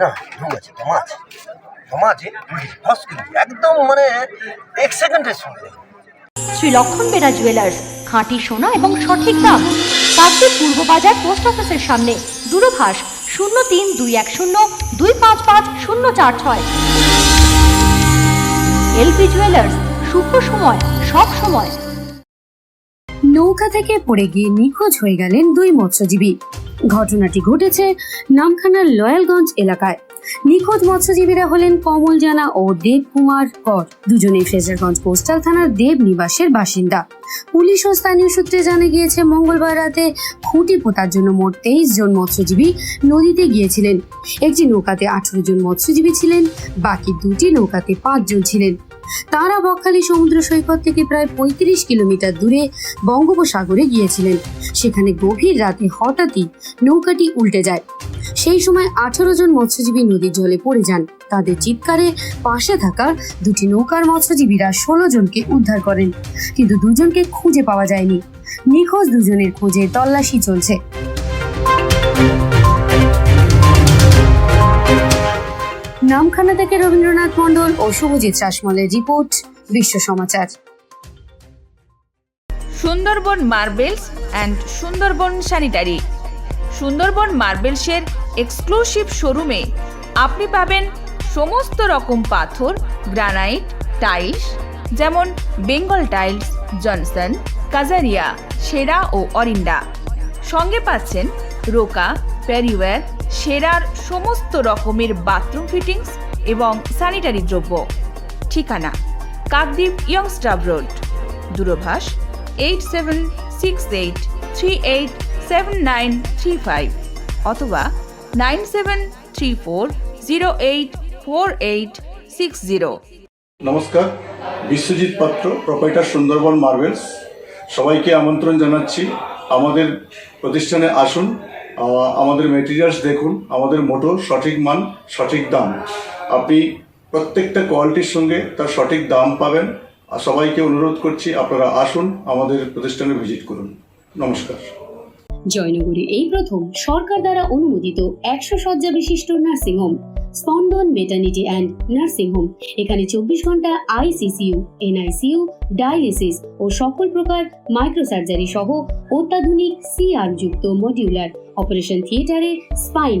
না দম আছে ফার্স্ট কিন্তু একদম মানে এক সেকেন্ডের সঙ্গে। শ্রী লক্ষণ বেরা জুয়েলার্স খাঁটি সোনা এবং সঠিক দাম। কাকদ্বীপ পূর্ব বাজার পোস্ট অফিসের সামনে। দূরভাষ শূন্য তিন দুই এক শূন্য দুই পাঁচ পাঁচ শূন্য চার ছয়। এলপি জুয়েলার্স শুভ সময়, সব সময়। নৌকা থেকে পড়ে গিয়ে নিখোঁজ হয়ে গেলেন দুই মৎস্যজীবী। ঘটনাটি ঘটেছে নামখানার লয়ালগঞ্জ এলাকায়। নিখোঁজ মৎস্যজীবীরা হলেন কমল জানা ও দেব কুমার কর। দুজনেই ফ্রেজারগঞ্জ কোস্টাল থানার দেব নিবাসের বাসিন্দা। পুলিশ ও স্থানীয় সূত্রে জানা গিয়েছে, মঙ্গলবার রাতে খুঁটি পোতার জন্য মোট তেইশ জন মৎস্যজীবী নদীতে গিয়েছিলেন। একটি নৌকাতে আঠারো জন মৎস্যজীবী ছিলেন, বাকি দুটি নৌকাতে পাঁচজন ছিলেন। তারা বকখালি সমুদ্র সৈকত থেকে প্রায় পঁয়ত্রিশ কিলোমিটার দূরে বঙ্গোপসাগরে গিয়েছিলেন। সেখানে গভীর রাতে হঠাৎই নৌকাটি উল্টে যায়। সেই সময় আঠারো জন মৎস্যজীবী নদীর জলে পড়ে যান। তাদের চিৎকারে পাশে থাকা দুটি নৌকার মৎস্যজীবীরা ষোলো জনকে উদ্ধার করেন। কিন্তু দুজনকে খুঁজে পাওয়া যায়নি। নিখোঁজ দুজনের খোঁজে তল্লাশি চলছে। নামখানা থেকে রবীন্দ্রনাথ মণ্ডল ও Subhajit শাসমলের report, Biswa Samachar. Sundarban marbles and Sundarban sanitary. Sundarban মার্বেলসের exclusive শোরুমে আপনি পাবেন সমস্ত রকম পাথর, গ্রানাইট, টাইলস, যেমন বেঙ্গল টাইলস, জনসন, কাজারিয়া, সেরা ও অরিন্ডা সঙ্গে পাচ্ছেন রোকা, প্যারিওয়্যার সেরার সমস্ত রকমের বাথরুম ফিটিংস এবং স্যানিটারি দ্রব্য। ঠিকানা, Kakdwip youngster road দূরভাষ eight seven six eight three eight seven nine three five অথবা nine seven three four zero eight four eight six zero নমস্কার, বিশ্বজিৎ পাত্র প্রোপাইটার সুন্দরবন মার্বেলস। সবাইকে আমন্ত্রণ জানাচ্ছি। আমাদের প্রতিষ্ঠানে আসুন আমাদের মেটেরিয়ালস দেখুন, আমাদের মোটো সঠিক মান, সঠিক দাম। আপনি প্রত্যেকটা কোয়ালিটির সঙ্গে তার সঠিক দাম পাবেন। আর সবাইকে অনুরোধ করছি, আপনারা আসুন আমাদের প্রতিষ্ঠানে ভিজিট করুন। নমস্কার। জয়নগরে এই প্রথম সরকার দ্বারা অনুমোদিত একশো শয্যা বিশিষ্ট নার্সিংহোম স্পন্দন মেটার্নিটি অ্যান্ড নার্সিং হোম এখানে চব্বিশ ঘণ্টা আইসিসিউ এনআইসিউ ডায়ালিসিস ও সকল প্রকার মাইক্রোসার্জারি সহ অত্যাধুনিক সিআর যুক্ত modular operation theatre spine